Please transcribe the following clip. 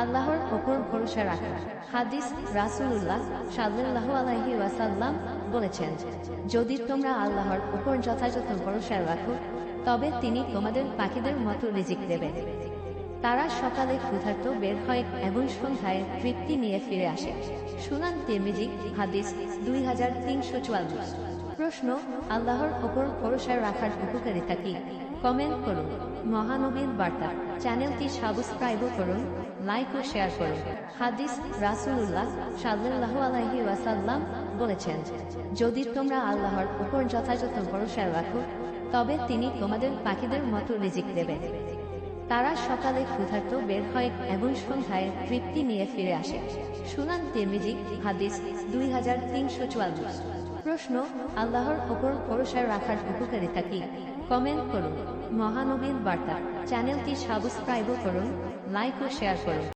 আল্লাহর ওপর ভরসা রাখা। হাদিস রাসূলুল্লাহ সাল্লাল্লাহু আলাইহি ওয়াসাল্লাম বলেছেন, যদি তোমরা আল্লাহর উপর যথাযথ ভরসা রাখো, তবে তিনি তোমাদের পাখিদের মতো রিজিক দেবেন। তারা সকালে ক্ষুধার্ত বের হয় এবং সন্ধ্যায় তৃপ্তি নিয়ে ফিরে আসে। সুনান তিরমিজি, হাদিস দুই হাজার তিনশো চুয়াল্লিশ। প্রশ্ন আল্লাহর ওপর ভরসা রাখার উপকারিতা কি? কমেন্ট করুন। মহানবীর বার্তা। চ্যানেলটি সাবস্ক্রাইব করুন লাইক ও শেয়ার করুন। হাদিস রাসূলুল্লাহ সাল্লাল্লাহু আলাইহি ওয়াসাল্লাম বলেছেন, যদি তোমরা আল্লাহর উপর যথাযথ ভরসা রাখো, তবে তিনি তোমাদের পাখিদের মতো রিজিক দেবেন তারা সকালে ক্ষুধার্ত বের হয় এবং সন্ধ্যায় তৃপ্তি নিয়ে ফিরে আসে। সুনান তিরমিজি, হাদিস দুই হাজার তিনশো চুয়াল্লিশ। প্রশ্ন আল্লাহর ওপর ভরসা রাখার উপকারিতা কি? কমেন্ট করুন। মহানবীর বার্তা। চ্যানেলটি সাবস্ক্রাইবও করুন লাইক ও শেয়ার করুন।